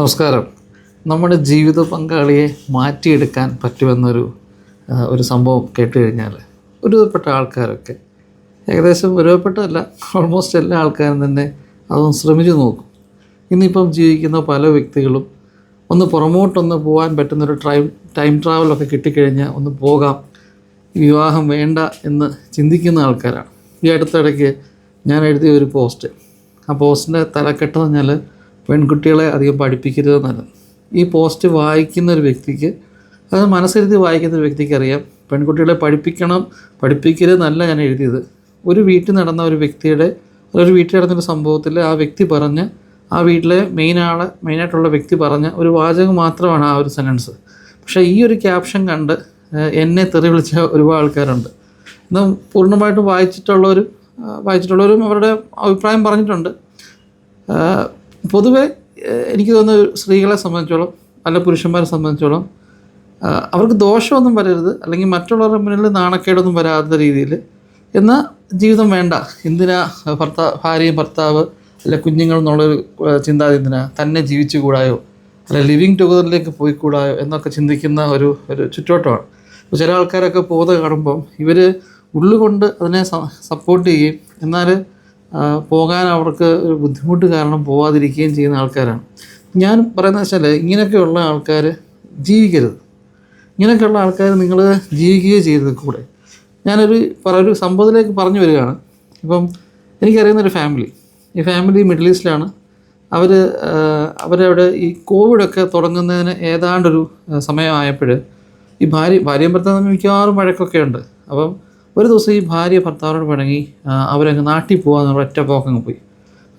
നമസ്കാരം. നമ്മുടെ ജീവിത പങ്കാളിയെ മാറ്റിയെടുക്കാൻ പറ്റുമെന്നൊരു ഒരു സംഭവം കേട്ട് കഴിഞ്ഞാൽ ഒരുവിധപ്പെട്ട ആൾക്കാരൊക്കെ ഏകദേശം ഒരുവിധപ്പെട്ടല്ല ഓൾമോസ്റ്റ് എല്ലാ ആൾക്കാരും തന്നെ അതൊന്ന് ശ്രമിച്ചു നോക്കും. ഇന്നിപ്പം ജീവിക്കുന്ന പല വ്യക്തികളും ഒന്ന് പുറമോട്ടൊന്ന് പോകാൻ പറ്റുന്നൊരു ടൈം ടൈം ട്രാവലൊക്കെ കിട്ടിക്കഴിഞ്ഞാൽ ഒന്ന് പോകാം. വിവാഹം വേണ്ട എന്ന് ചിന്തിക്കുന്ന ആൾക്കാരാണ്. ഈ അടുത്തിടയ്ക്ക് ഞാൻ എഴുതിയ ഒരു പോസ്റ്റ്. ആ പോസ്റ്റിന്റെ തലക്കെട്ടെന്ന് പറഞ്ഞാൽ പെൺകുട്ടികളെ അധികം പഠിപ്പിക്കരുതെന്നല്ല ഈ പോസ്റ്റ് വായിക്കുന്ന ഒരു വ്യക്തിക്ക് അത് മനസ്സിരുത്തി വായിക്കുന്ന ഒരു വ്യക്തിക്ക് അറിയാം പെൺകുട്ടികളെ പഠിപ്പിക്കണം പഠിപ്പിക്കരുതെന്നല്ല ഞാൻ എഴുതിയത്. ഒരു വീട്ടിൽ നടന്ന ഒരു വ്യക്തിയുടെ ഒരു വീട്ടിൽ നടന്നൊരു സംഭവത്തിൽ ആ വ്യക്തി പറഞ്ഞ് ആ വീട്ടിലെ മെയിൻ ആളെ മെയിനായിട്ടുള്ള വ്യക്തി പറഞ്ഞ ഒരു വാചകം മാത്രമാണ് ആ ഒരു സെന്റൻസ് പക്ഷേ ഈ ഒരു ക്യാപ്ഷൻ കണ്ട് എന്നെ തെറി വിളിച്ച ഒരുപാട് ആൾക്കാരുണ്ട്. ഇന്ന് പൂർണമായിട്ടും വായിച്ചിട്ടുള്ളവരും വായിച്ചിട്ടുള്ളവരും അവരുടെ അഭിപ്രായം പറഞ്ഞിട്ടുണ്ട്. പൊതുവെ എനിക്ക് തോന്നുന്നു സ്ത്രീകളെ സംബന്ധിച്ചോളം അല്ല പുരുഷന്മാരെ സംബന്ധിച്ചോളം അവർക്ക് ദോഷമൊന്നും വരരുത്. അല്ലെങ്കിൽ മറ്റുള്ളവരുടെ മുന്നിൽ നാണക്കേടൊന്നും വരാത്ത രീതിയിൽ. എന്നാൽ ജീവിതം വേണ്ട. എന്തിനാ ഭർത്താവ് ഭാര്യയും ഭർത്താവ് അല്ല കുഞ്ഞുങ്ങൾ എന്നുള്ളൊരു ചിന്താഗതി എന്തിനാ? തന്നെ ജീവിച്ചു കൂടായോ അല്ല ലിവിങ് ടുഗദറിലേക്ക് പോയി കൂടായോ എന്നൊക്കെ ചിന്തിക്കുന്ന ഒരു ഒരു ചുറ്റോട്ടമാണ് അപ്പോൾ ചില ആൾക്കാരൊക്കെ പോകുന്നത് കാണുമ്പം ഇവർ ഉള്ളുകൊണ്ട് അതിനെ സപ്പോർട്ട് ചെയ്യുകയും എന്നാൽ പോകാൻ അവർക്ക് ഒരു ബുദ്ധിമുട്ട് കാരണം പോവാതിരിക്കുകയും ചെയ്യുന്ന ആൾക്കാരാണ്. ഞാൻ പറയുന്നത് വെച്ചാൽ ഇങ്ങനെയൊക്കെയുള്ള ആൾക്കാർ ജീവിക്കരുത്. ഇങ്ങനെയൊക്കെയുള്ള ആൾക്കാർ നിങ്ങൾ ജീവിക്കുകയും ചെയ്യരുത് കൂടെ. ഞാനൊരു പറ ഒരു സംഭവത്തിലേക്ക് പറഞ്ഞു വരികയാണ്. ഇപ്പം എനിക്കറിയുന്ന ഒരു ഫാമിലി ഈ ഫാമിലി മിഡിൽ ഈസ്റ്റിലാണ് അവർ അവരവിടെ ഈ കോവിഡൊക്കെ തുടങ്ങുന്നതിന് ഏതാണ്ടൊരു സമയമായപ്പോൾ ഈ ഭാര്യ ഭാര്യയും ഭർത്താവ് മിക്കവാറും വഴക്കൊക്കെ ഉണ്ട് അപ്പം ഒരു ദിവസം ഈ ഭാര്യ ഭർത്താവിനോട് പിണങ്ങി ആ, അവരങ്ങ് നാട്ടിൽ പോകാമെന്ന് ഒറ്റ പോക്കങ്ങ് പോയി.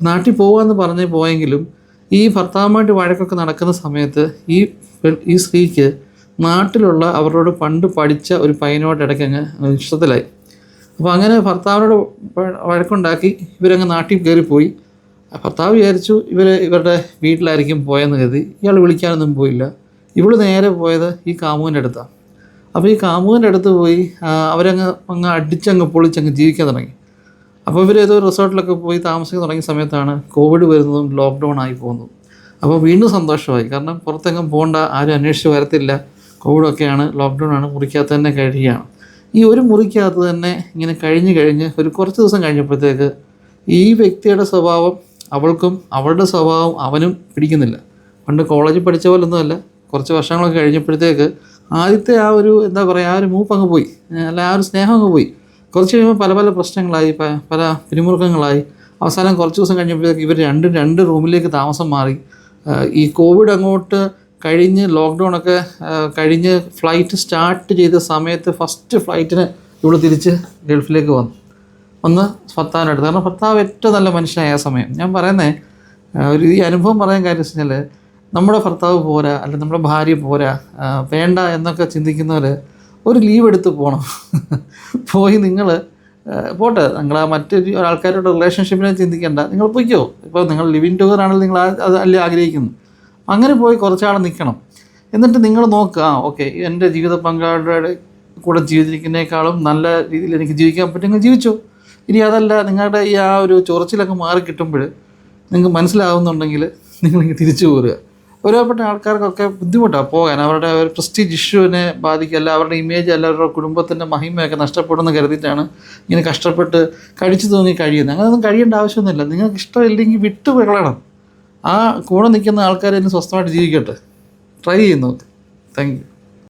നാട്ടിൽ പോകാമെന്ന് പറഞ്ഞ് പോയെങ്കിലും ഈ ഭർത്താവുമായിട്ട് വഴക്കൊക്കെ നടക്കുന്ന സമയത്ത് ഈ ഈ സ്ത്രീക്ക് നാട്ടിലുള്ള അവരോട് പണ്ട് പഠിച്ച ഒരു പയ്യനോട് ഇടയ്ക്ക് അങ്ങ് ഇഷ്ടത്തിലായി. അപ്പോൾ അങ്ങനെ ഭർത്താവിനോട് വഴ- വഴക്കുണ്ടാക്കി ഇവരങ്ങ് നാട്ടിൽ കയറിപ്പോയി. ഭർത്താവ് വിചാരിച്ചു ഇവർ ഇവരുടെ വീട്ടിലായിരിക്കും പോയെന്ന് കരുതി. ഇയാൾ വിളിക്കാനൊന്നും പോയില്ല. ഇവൾ നേരെ പോയത് ഈ കാമുവിന്റെ അടുത്താണ് അപ്പോൾ ഈ കാമുകന്റെ അടുത്ത് പോയി അവരങ്ങ് അങ്ങ് അടിച്ചങ്ങ് പൊളിച്ചങ്ങ് ജീവിക്കാൻ തുടങ്ങി. അപ്പോൾ ഇവർ ഏതോ റിസോർട്ടിലൊക്കെ പോയി താമസിക്കാൻ തുടങ്ങിയ സമയത്താണ് കോവിഡ് വരുന്നതും ലോക്ക്ഡൗൺ ആയി പോകുന്നതും. അപ്പോൾ വീണ്ടും സന്തോഷമായി. കാരണം പുറത്തെങ്ങും പോകണ്ട ആരും അന്വേഷിച്ച് വരത്തില്ല. കോവിഡൊക്കെയാണ് ലോക്ക്ഡൗൺ ആണ് മുറിക്കകത്ത് തന്നെ കഴിയുകയാണ്. ഈ ഒരു മുറിക്കകത്ത് തന്നെ ഇങ്ങനെ കഴിഞ്ഞ് കഴിഞ്ഞ് ഒരു കുറച്ച് ദിവസം കഴിഞ്ഞപ്പോഴത്തേക്ക് ഈ വ്യക്തിയുടെ സ്വഭാവം അവൾക്കും അവളുടെ സ്വഭാവം അവനും പിടിക്കുന്നില്ല. പണ്ട് കോളേജിൽ പഠിച്ച പോലൊന്നുമല്ല. കുറച്ച് വർഷങ്ങളൊക്കെ കഴിഞ്ഞപ്പോഴത്തേക്ക് ആദ്യത്തെ ആ ഒരു എന്താ പറയുക ആ ഒരു മൂപ്പ് അങ്ങ് പോയി. അല്ല ആ ഒരു സ്നേഹം അങ്ങ് പോയി. കുറച്ച് കഴിയുമ്പോൾ പല പല പ്രശ്നങ്ങളായി പല പിരിമുറുക്കങ്ങളായി. അവസാനം കുറച്ച് ദിവസം കഴിഞ്ഞപ്പോഴത്തേക്ക് ഇവർ രണ്ട് രണ്ട് റൂമിലേക്ക് താമസം മാറി. ഈ കോവിഡ് അങ്ങോട്ട് കഴിഞ്ഞ് ആഹ് കഴിഞ്ഞ് ഫ്ലൈറ്റ് സ്റ്റാർട്ട് ചെയ്ത സമയത്ത് ഫസ്റ്റ് ഫ്ലൈറ്റിന് ഇവിടെ തിരിച്ച് ഗൾഫിലേക്ക് വന്നു. ഒന്ന് ഭർത്താവിനടുത്ത് കാരണം ഭർത്താവ് ഏറ്റവും നല്ല മനുഷ്യനായ ആ സമയം. ഞാൻ പറയുന്നത് ഒരു ഈ അനുഭവം പറയാൻ കാര്യം വെച്ച് കഴിഞ്ഞാൽ നമ്മുടെ ഭർത്താവ് പോരാ അല്ലെ നമ്മുടെ ഭാര്യ പോരാ വേണ്ട എന്നൊക്കെ ചിന്തിക്കുന്നവർ ഒരു ലീവ് എടുത്ത് പോകണം പോയി നിങ്ങൾ പോട്ടെ നിങ്ങൾ ആ മറ്റൊരു ആൾക്കാരുടെ റിലേഷൻഷിപ്പിനെ ചിന്തിക്കേണ്ട. നിങ്ങൾ പൊയ്ക്കോ. ഇപ്പോൾ നിങ്ങൾ ലിവിങ് ടുഗർ ആണെങ്കിൽ നിങ്ങൾ അത് അല്ലേ ആഗ്രഹിക്കുന്നു. അങ്ങനെ പോയി കുറച്ചാൾ നിൽക്കണം എന്നിട്ട് നിങ്ങൾ നോക്കുക ആ ഓക്കെ എന്റെ ജീവിത പങ്കാളിയുടെ കൂടെ ജീവിച്ചിരിക്കുന്നതിനേക്കാളും നല്ല രീതിയിൽ എനിക്ക് ജീവിക്കാൻ പറ്റുമെങ്കിൽ ജീവിച്ചു. ഇനി അതല്ല നിങ്ങളുടെ ഈ ആ ഒരു ചൊറച്ചിലൊക്കെ മാറി കിട്ടുമ്പോൾ നിങ്ങൾക്ക് മനസ്സിലാവുന്നുണ്ടെങ്കിൽ നിങ്ങൾ തിരിച്ചു പോരുക. ഒരുപാട് ആൾക്കാർക്കൊക്കെ ബുദ്ധിമുട്ടാണ് പോകാൻ. അവരുടെ ഒരു പ്രസ്റ്റീജ് ഇഷ്യൂവിനെ ബാധിക്കുക അല്ല അവരുടെ ഇമേജ് അല്ല അവരുടെ കുടുംബത്തിന്റെ മഹിമയൊക്കെ നഷ്ടപ്പെടുമെന്ന് കരുതിയിട്ടാണ് ഇങ്ങനെ കഷ്ടപ്പെട്ട് കഴിച്ചു തോന്നി കഴിയുന്നത്. അങ്ങനെയൊന്നും കഴിയേണ്ട ആവശ്യമൊന്നുമില്ല. നിങ്ങൾക്ക് ഇഷ്ടമില്ലെങ്കിൽ വിട്ടു വിളണം ആ കൂടെ നിൽക്കുന്ന ആൾക്കാരെ സ്വസ്ഥമായിട്ട് ജീവിക്കട്ടെ. ട്രൈ ചെയ്യുന്നു. Thank you